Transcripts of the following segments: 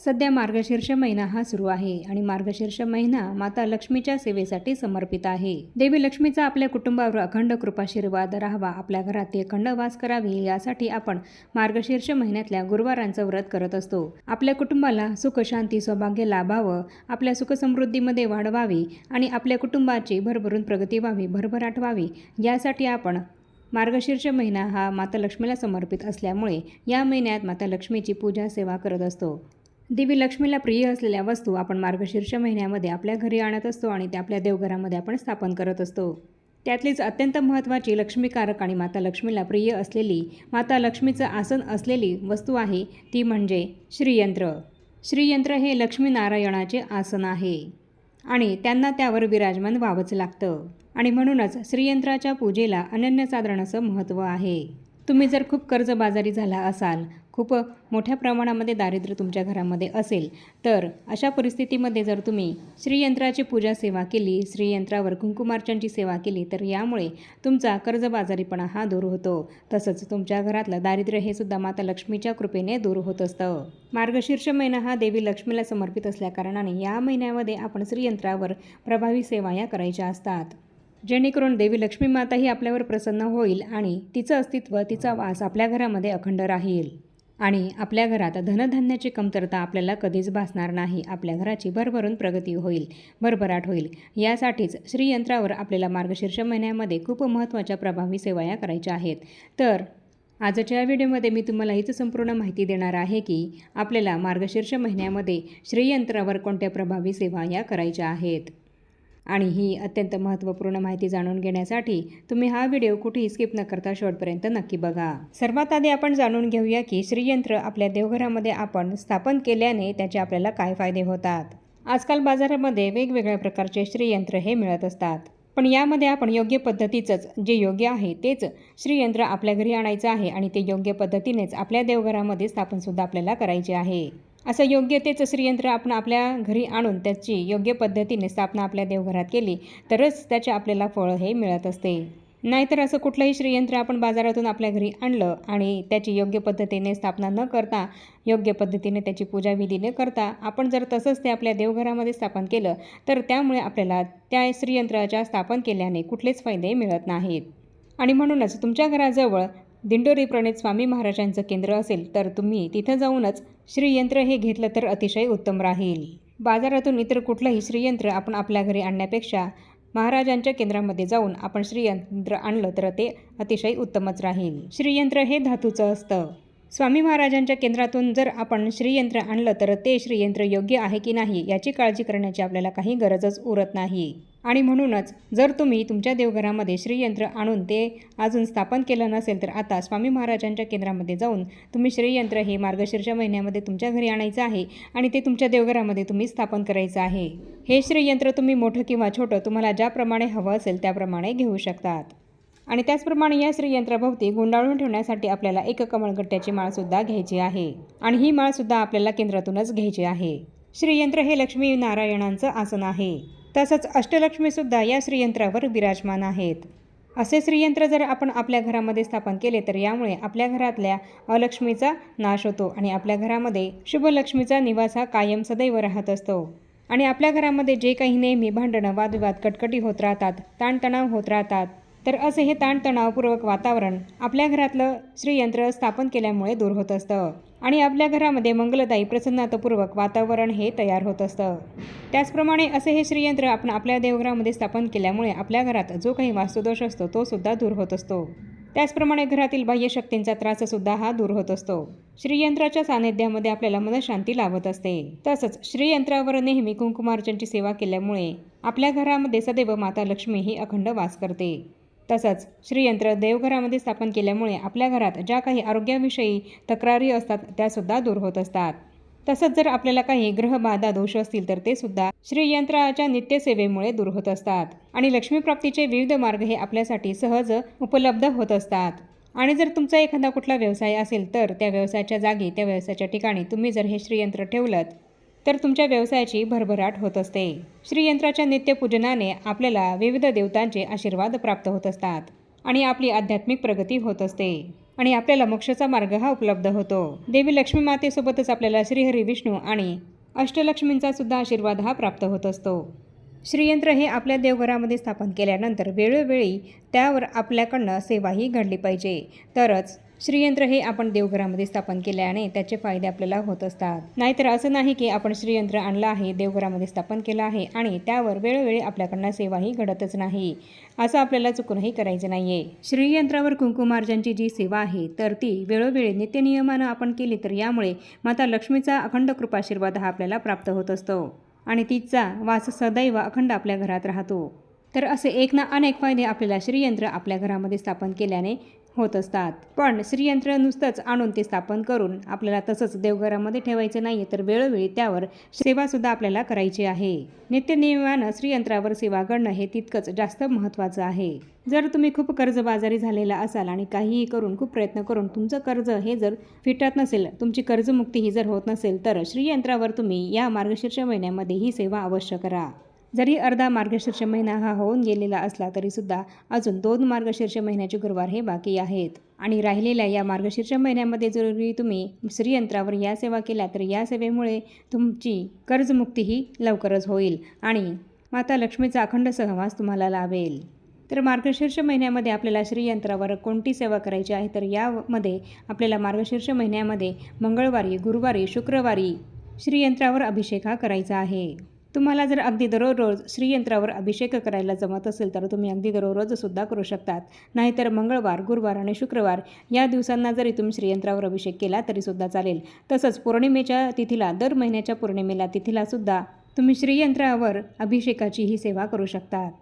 सध्या मार्गशीर्ष महिना हा सुरू आहे आणि मार्गशीर्ष महिना माता लक्ष्मीच्या सेवेसाठी समर्पित आहे. देवी लक्ष्मीचा आपल्या कुटुंबावर अखंड कृपाशीर्वाद राहावा आपल्या घरात ती अखंड वास करावी यासाठी आपण मार्गशीर्ष महिन्यातल्या गुरुवारांचं व्रत करत असतो. आपल्या कुटुंबाला सुख शांती सौभाग्य लाभावं आपल्या सुखसमृद्धीमध्ये वाढ व्हावी आणि आपल्या कुटुंबाची भरभरून प्रगती व्हावी भरभराट व्हावी यासाठी आपण मार्गशीर्ष महिना हा माता लक्ष्मीला समर्पित असल्यामुळे या महिन्यात माता लक्ष्मीची पूजा सेवा करत असतो. देवी लक्ष्मीला प्रिय असलेल्या वस्तू आपण मार्गशीर्ष महिन्यामध्ये आपल्या घरी आणत असतो आणि त्या आपल्या देवघरामध्ये आपण स्थापन करत असतो. त्यातलीच अत्यंत महत्त्वाची लक्ष्मीकारक आणि माता लक्ष्मीला प्रिय असलेली माता लक्ष्मीचं आसन असलेली वस्तू आहे ती म्हणजे श्रीयंत्र. श्रीयंत्र हे लक्ष्मीनारायणाचे आसन आहे आणि त्यांना त्यावर विराजमान व्हावंच लागतं. आणि म्हणूनच श्रीयंत्राच्या पूजेला अनन्यसाधारण असं महत्त्व आहे. तुम्ही जर खूप कर्जबाजारी झाला असाल खूप मोठ्या प्रमाणामध्ये दारिद्र्य तुमच्या घरामध्ये असेल तर अशा परिस्थितीमध्ये जर तुम्ही श्रीयंत्राची पूजा सेवा केली श्रीयंत्रावर कुंकुमार्चनची सेवा केली तर यामुळे तुमचा कर्जबाजारीपणा हा दूर होतो. तसंच तुमच्या घरातलं दारिद्र्य हे सुद्धा माता लक्ष्मीच्या कृपेने दूर होत असतं. मार्गशीर्ष महिना हा देवी लक्ष्मीला समर्पित असल्याकारणाने या महिन्यामध्ये आपण श्रीयंत्रावर प्रभावी सेवा या करायच्या असतात. जेणेकरून देवी लक्ष्मी माता ही आपल्यावर प्रसन्न होईल आणि तिचं अस्तित्व तिचा वास आपल्या घरामध्ये अखंड राहील. आणि आपल्या घरात धनधान्याची कमतरता आपल्याला कधीच भासणार नाही. आपल्या घराची भरभरून प्रगती होईल भरभराट होईल. यासाठीच श्रीयंत्रावर आपल्याला मार्गशीर्ष महिन्यामध्ये खूप महत्त्वाच्या प्रभावी सेवा या करायच्या आहेत. तर आजच्या व्हिडिओमध्ये मी तुम्हाला हीच संपूर्ण माहिती देणार आहे की आपल्याला मार्गशीर्ष महिन्यामध्ये श्रीयंत्रावर कोणत्या प्रभावी सेवा या करायच्या आहेत? आणि ही अत्यंत महत्त्वपूर्ण माहिती जाणून घेण्यासाठी तुम्ही हा व्हिडिओ कुठेही स्किप न करता शेवटपर्यंत नक्की बघा. सर्वात आधी आपण जाणून घेऊया की श्रीयंत्र आपल्या देवघरामध्ये आपण स्थापन केल्याने त्याचे आपल्याला काय फायदे होतात? आजकाल बाजारामध्ये वेगवेगळ्या प्रकारचे श्रीयंत्र हे मिळत असतात. पण यामध्ये आपण योग्य पद्धतीचंच जे योग्य आहे तेच श्रीयंत्र आपल्या घरी आणायचं आहे आणि ते योग्य पद्धतीनेच आपल्या देवघरामध्ये स्थापनसुद्धा आपल्याला करायचे आहे. असं योग्य तेच श्रीयंत्र आपण आपल्या घरी आणून त्याची योग्य पद्धतीने स्थापना आपल्या देवघरात केली तरच त्याचे आपल्याला फळ हे मिळत असते. नाहीतर असं कुठलंही श्रीयंत्र आपण बाजारातून आपल्या घरी आणलं आणि त्याची योग्य पद्धतीने स्थापना न करता योग्य पद्धतीने त्याची पूजाविधी न करता आपण जर तसंच ते आपल्या देवघरामध्ये स्थापन केलं तर त्यामुळे आपल्याला त्या श्रीयंत्राच्या स्थापन केल्याने कुठलेच फायदे मिळत नाहीत. आणि म्हणूनच तुमच्या घराजवळ दिंडोरी प्रणित स्वामी महाराजांचं केंद्र असेल तर तुम्ही तिथं जाऊनच श्रीयंत्र हे घेतलं तर अतिशय उत्तम राहील. बाजारातून इतर कुठलंही श्रीयंत्र आपण आपल्या घरी आणण्यापेक्षा महाराजांच्या केंद्रामध्ये जाऊन आपण श्रीयंत्र आणलं तर ते अतिशय उत्तमच राहील. श्रीयंत्र हे धातूचं असतं. स्वामी महाराजांच्या केंद्रातून जर आपण श्रीयंत्र आणलं तर ते श्रीयंत्र योग्य आहे की नाही याची काळजी करण्याची आपल्याला काही गरजच उरत नाही. आणि म्हणूनच जर तुम्ही तुमच्या देवघरामध्ये श्रीयंत्र आणून ते अजून स्थापन केलं नसेल तर आता स्वामी महाराजांच्या केंद्रामध्ये जाऊन तुम्ही श्रीयंत्र हे मार्गशीर्ष महिन्यामध्ये तुमच्या घरी आणायचं आहे आणि ते तुमच्या देवघरामध्ये तुम्ही स्थापन करायचं आहे. हे श्रीयंत्र तुम्ही मोठं किंवा छोटं तुम्हाला ज्याप्रमाणे हवं असेल त्याप्रमाणे घेऊ शकतात. आणि त्याचप्रमाणे या श्रीयंत्राभोवती गुंडाळून ठेवण्यासाठी आपल्याला एक कमळगट्ट्याची माळसुद्धा घ्यायची आहे. आणि ही माळसुद्धा आपल्याला केंद्रातूनच घ्यायची आहे. श्रीयंत्र हे लक्ष्मी नारायणांचं आसन आहे. तसंच अष्टलक्ष्मीसुद्धा या श्रीयंत्रावर विराजमान आहेत. असे श्रीयंत्र जर आपण आपल्या घरामध्ये स्थापन केले तर यामुळे आपल्या घरातल्या अलक्ष्मीचा नाश होतो आणि आपल्या घरामध्ये शुभलक्ष्मीचा निवास हा कायम सदैव राहत असतो. आणि आपल्या घरामध्ये जे काही नेहमी भांडणं वादविवाद कटकटी होत राहतात ताणतणाव होत राहतात तर असे हे ताणतणावपूर्वक वातावरण आपल्या घरातलं श्रीयंत्र स्थापन केल्यामुळे दूर होत असतं. आणि आपल्या घरामध्ये मंगलदायी प्रसन्नतापूर्वक वातावरण हे तयार होत असतं. त्याचप्रमाणे असे हे श्रीयंत्र आपण आपल्या देवघरामध्ये स्थापन केल्यामुळे आपल्या घरात जो काही वास्तुदोष असतो तो सुद्धा दूर होत असतो. त्याचप्रमाणे घरातील बाह्य शक्तींचा त्राससुद्धा हा दूर होत असतो. श्रीयंत्राच्या सानिध्यामध्ये आपल्याला मनशांती लाभत असते. तसंच श्रीयंत्रावर नेहमी कुंकुमार्चनची सेवा केल्यामुळे आपल्या घरामध्ये सदैव माता लक्ष्मी ही अखंड वास करते. तसंच श्रीयंत्र देवघरामध्ये स्थापन केल्यामुळे आपल्या घरात ज्या काही आरोग्याविषयी तक्रारी असतात त्यासुद्धा दूर होत असतात. तसंच जर आपल्याला काही ग्रहबाधा दोष असतील तर ते सुद्धा श्रीयंत्राच्या नित्यसेवेमुळे दूर होत असतात. आणि लक्ष्मीप्राप्तीचे विविध मार्ग हे आपल्यासाठी सहज उपलब्ध होत असतात. आणि जर तुमचा एखादा कुठला व्यवसाय असेल तर त्या व्यवसायाच्या जागी त्या व्यवसायाच्या ठिकाणी तुम्ही जर हे श्रीयंत्र ठेवलं तर तुमच्या व्यवसायाची भरभराट होत असते. श्रीयंत्राच्या नित्यपूजनाने आपल्याला विविध देवतांचे आशीर्वाद प्राप्त होत असतात आणि आपली आध्यात्मिक प्रगती होत असते आणि आपल्याला मोक्षाचा मार्ग हा उपलब्ध होतो. देवी लक्ष्मी मातेसोबतच आपल्याला श्रीहरी विष्णू आणि अष्टलक्ष्मींचा सुद्धा आशीर्वाद हा प्राप्त होत असतो. श्रीयंत्र हे आपल्या देवघरामध्ये स्थापन केल्यानंतर वेळोवेळी त्यावर आपल्याकडनं सेवाही घडली पाहिजे. तरच श्रीयंत्र हे आपण देवघरामध्ये स्थापन केल्याने त्याचे फायदे आपल्याला होत असतात. नाहीतर असं नाही की आपण श्रीयंत्र आणलं आहे देवघरामध्ये स्थापन केलं आहे आणि त्यावर वेळोवेळी आपल्याकडनं सेवाही घडतच नाही. असं आपल्याला चुकूनही करायचं नाहीये. श्रीयंत्रावर कुंकुमार्जनची जी सेवा आहे तर ती वेळोवेळी नित्यनियमानं आपण केली तर यामुळे माता लक्ष्मीचा अखंड कृपाशीर्वाद हा आपल्याला प्राप्त होत असतो आणि तिचा वास सदैव अखंड आपल्या घरात राहतो. तर असे एक ना अनेक फायदे आपल्याला श्रीयंत्र आपल्या घरामध्ये स्थापन केल्याने होत असतात. पण श्रीयंत्र नुसतंच आणून ते स्थापन करून आपल्याला तसंच देवघरामध्ये ठेवायचं नाही तर वेळोवेळी त्यावर सेवासुद्धा आपल्याला करायची आहे. नित्यनियमानं श्रीयंत्रावर सेवा करणं हे तितकंच जास्त महत्त्वाचं आहे. जर तुम्ही खूप कर्जबाजारी झालेला असाल आणि काहीही करून खूप प्रयत्न करून तुमचं कर्ज हे जर फिटत नसेल तुमची कर्जमुक्ती ही जर होत नसेल तर श्रीयंत्रावर तुम्ही या मार्गशीर्ष महिन्यामध्ये ही सेवा अवश्य करा. जरी अर्धा मार्गशीर्ष महिना हा होऊन गेलेला असला तरीसुद्धा अजून दोन मार्गशीर्ष महिन्याचे गुरुवार हे बाकी आहेत. आणि राहिलेल्या या मार्गशीर्ष महिन्यामध्ये जरुरी तुम्ही श्रीयंत्रावर या सेवा केल्या तर या सेवेमुळे तुमची कर्जमुक्तीही लवकरच होईल आणि माता लक्ष्मीचा अखंड सहवास तुम्हाला लाभेल. तर मार्गशीर्ष महिन्यामध्ये आपल्याला श्रीयंत्रावर कोणती सेवा करायची आहे तर यामध्ये आपल्याला मार्गशीर्ष महिन्यामध्ये मंगळवारी गुरुवारी शुक्रवारी श्रीयंत्रावर अभिषेक हा करायचा आहे. तुम्हाला जर अगदी दररोज श्रीयंत्रावर अभिषेक करायला जमत असेल तर तुम्ही अगदी दररोजसुद्धा करू शकतात. नाहीतर मंगळवार गुरुवार आणि शुक्रवार या दिवसांना जरी तुम्ही श्रीयंत्रावर अभिषेक केला तरीसुद्धा चालेल. तसंच पौर्णिमेच्या तिथीला दर महिन्याच्या पौर्णिमेला तिथीलासुद्धा तुम्ही श्रीयंत्रावर अभिषेकाची ही सेवा करू शकतात.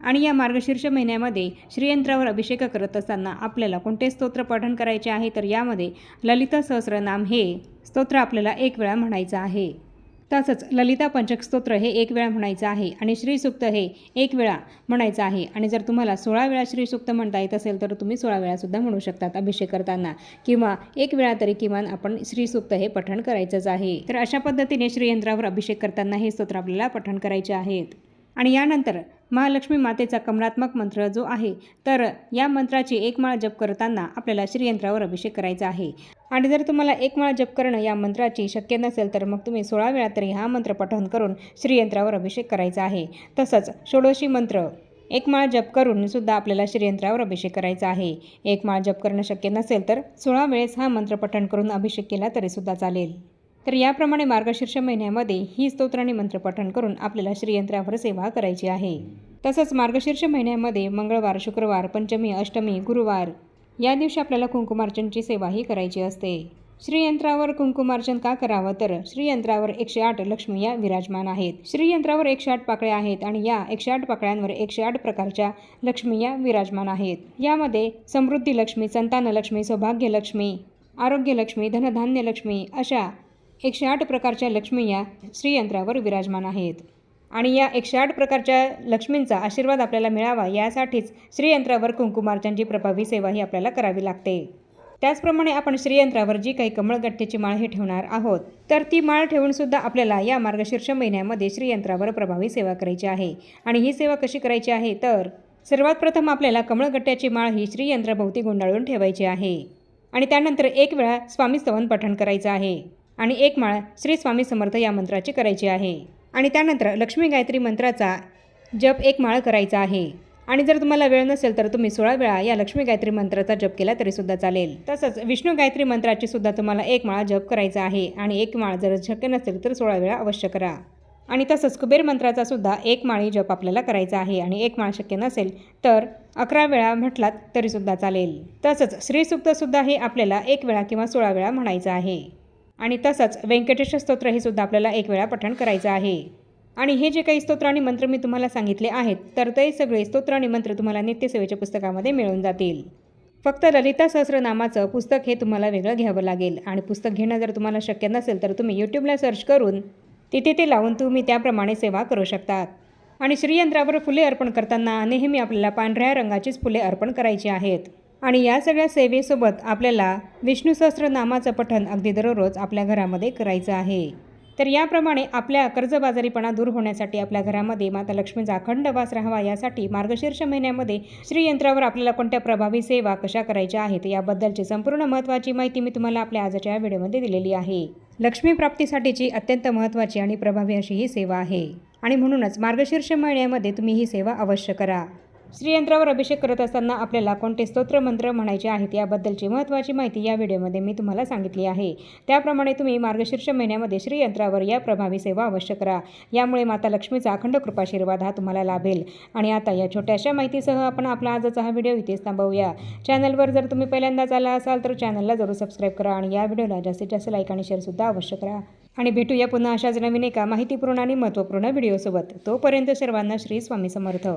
आणि या मार्गशीर्ष महिन्यामध्ये श्रीयंत्रावर अभिषेक करत असताना आपल्याला कोणते स्तोत्र पठण करायचे आहे? तर यामध्ये ललिता सहस्रनाम हे स्तोत्र आपल्याला एक वेळा म्हणायचं आहे. तसंच ललिता पंचक स्तोत्र हे एक वेळा म्हणायचं आहे आणि श्रीसुक्त हे एक वेळा म्हणायचं आहे. आणि जर तुम्हाला सोळा वेळा श्रीसुक्त म्हणता येत असेल तर तुम्ही सोळा वेळासुद्धा म्हणू शकतात अभिषेक करताना. किंवा एक वेळा तरी किमान आपण श्रीसुक्त हे पठण करायचंच आहे. तर अशा पद्धतीने श्रीयंत्रावर अभिषेक करताना हे स्तोत्र आपल्याला पठण करायचे आहेत. आणि यानंतर महालक्ष्मी मातेचा कमलात्मक मंत्र जो आहे तर या मंत्राची एक माळ जप करताना आपल्याला श्रीयंत्रावर अभिषेक करायचा आहे. आणि जर तुम्हाला एक माळ जप करणं या मंत्राची शक्य नसेल तर मग तुम्ही सोळा वेळा तरी हा मंत्र पठण करून श्रीयंत्रावर अभिषेक करायचा आहे. तसंच षोडशी मंत्र एक माळ जप करून सुद्धा आपल्याला श्रीयंत्रावर अभिषेक करायचा आहे. एक माळ जप करणं शक्य नसेल तर सोळा वेळेस हा मंत्र पठण करून अभिषेक केला तरीसुद्धा चालेल. तर याप्रमाणे मार्गशीर्ष महिन्यामध्ये ही स्तोत्राने मंत्रपठण करून आपल्याला श्रीयंत्रावर सेवा करायची आहे. तसंच मार्गशीर्ष महिन्यामध्ये मंगळवार शुक्रवार पंचमी अष्टमी गुरुवार या दिवशी आपल्याला कुंकुमार्चनची सेवाही करायची असते. श्रीयंत्रावर कुंकुमार्चन का करावं? तर श्रीयंत्रावर एकशे आठ लक्ष्मी या विराजमान आहेत. श्रीयंत्रावर एकशे आठ पाकळ्या आहेत आणि या एकशे आठ पाकळ्यांवर एकशे आठ प्रकारच्या लक्ष्मी या विराजमान आहेत. यामध्ये समृद्धी लक्ष्मी संतान लक्ष्मी सौभाग्य लक्ष्मी आरोग्य लक्ष्मी धनधान्य लक्ष्मी अशा एकशे आठ प्रकारच्या लक्ष्मी या श्रीयंत्रावर विराजमान आहेत. आणि या एकशे आठ प्रकारच्या लक्ष्मींचा आशीर्वाद आपल्याला मिळावा यासाठीच श्रीयंत्रावर कुंकुमार्चनची प्रभावी सेवा ही आपल्याला करावी लागते. त्याचप्रमाणे आपण श्रीयंत्रावर जी काही कमळगट्ट्याची माळ हे ठेवणार आहोत तर ती माळ ठेवूनसुद्धा आपल्याला या मार्गशीर्ष महिन्यामध्ये श्रीयंत्रावर प्रभावी सेवा करायची आहे. आणि ही सेवा कशी करायची आहे तर सर्वात प्रथम आपल्याला कमळगट्ट्याची माळ ही श्रीयंत्राभोवती गुंडाळून ठेवायची आहे. आणि त्यानंतर एक वेळा स्वामी स्तवन पठण करायचं आहे. आणि एक माळ श्री स्वामी समर्थ या मंत्राची करायची आहे. आणि त्यानंतर लक्ष्मी गायत्री मंत्राचा जप एक माळ करायचा आहे. आणि जर तुम्हाला वेळ नसेल तर तुम्ही सोळा वेळा या लक्ष्मी गायत्री मंत्राचा जप केला तरीसुद्धा चालेल. तसंच विष्णू गायत्री मंत्राची सुद्धा तुम्हाला एक माळा जप करायचा आहे. आणि एक माळ जर शक्य नसेल तर सोळा वेळा अवश्य करा. आणि तसंच कुबेर मंत्राचा सुद्धा एक माळी जप आपल्याला करायचा आहे. आणि एक माळ शक्य नसेल तर अकरा वेळा म्हटलात तरीसुद्धा चालेल. तसंच श्रीसुक्तसुद्धा हे आपल्याला एक वेळा किंवा सोळा वेळा म्हणायचं आहे. आणि तसंच व्यंकटेश स्तोत्र हे सुद्धा आपल्याला एक वेळा पठण करायचं आहे. आणि हे जे काही स्तोत्र आणि मंत्र मी तुम्हाला सांगितले आहेत तर ते सगळे स्तोत्र आणि मंत्र तुम्हाला नित्यसेवेच्या पुस्तकामध्ये मिळून जातील. फक्त ललिता सहस्रनामाचं पुस्तक हे तुम्हाला वेगळं घ्यावं लागेल. आणि पुस्तक घेणं जर तुम्हाला शक्य नसेल तर तुम्ही यूट्यूबला सर्च करून तिथे ते लावून तुम्ही त्याप्रमाणे सेवा करू शकतात. आणि श्रीयंत्रावर फुले अर्पण करताना नेहमी आपल्याला पांढऱ्या रंगाचीच फुले अर्पण करायची आहेत. आणि या सगळ्या सेवेसोबत आपल्याला विष्णू नामाचं पठण अगदी दररोज आपल्या घरामध्ये करायचं आहे. तर याप्रमाणे आपल्या कर्जबाजारीपणा दूर होण्यासाठी आपल्या घरामध्ये माता लक्ष्मीचा अखंड वास राहावा यासाठी मार्गशीर्ष महिन्यामध्ये श्रीयंत्रावर आपल्याला कोणत्या प्रभावी सेवा कशा करायच्या आहेत याबद्दलची संपूर्ण महत्त्वाची माहिती मी तुम्हाला आपल्या आजच्या या व्हिडिओमध्ये दिलेली आहे. लक्ष्मी प्राप्तीसाठीची अत्यंत महत्त्वाची आणि प्रभावी अशी ही सेवा आहे. आणि म्हणूनच मार्गशीर्ष महिन्यामध्ये तुम्ही ही सेवा अवश्य करा. श्रीयंत्रावर अभिषेक करत असताना आपल्याला कोणते स्तोत्र मंत्र म्हणायचे आहेत याबद्दलची महत्त्वाची माहिती या व्हिडिओमध्ये मी तुम्हाला सांगितली आहे. त्याप्रमाणे तुम्ही मार्गशीर्ष महिन्यामध्ये श्रीयंत्रावर या प्रभावी सेवा अवश्य करा. यामुळे माता लक्ष्मीचा अखंड कृपाशीर्वाद हा तुम्हाला लाभेल. आणि आता या छोट्याशा माहितीसह आपण आपला आजचा हा व्हिडिओ इथेच थांबवूया. चॅनलवर जर तुम्ही पहिल्यांदाच आला असाल तर चॅनलला जरूर सबस्क्राईब करा आणि या व्हिडिओला जास्तीत जास्त लाईक आणि शेअरसुद्धा अवश्य करा. आणि भेटूया पुन्हा अशाच नवीन एका माहितीपूर्ण आणि महत्त्वपूर्ण व्हिडिओसोबत. तोपर्यंत सर्वांना श्री स्वामी समर्थ.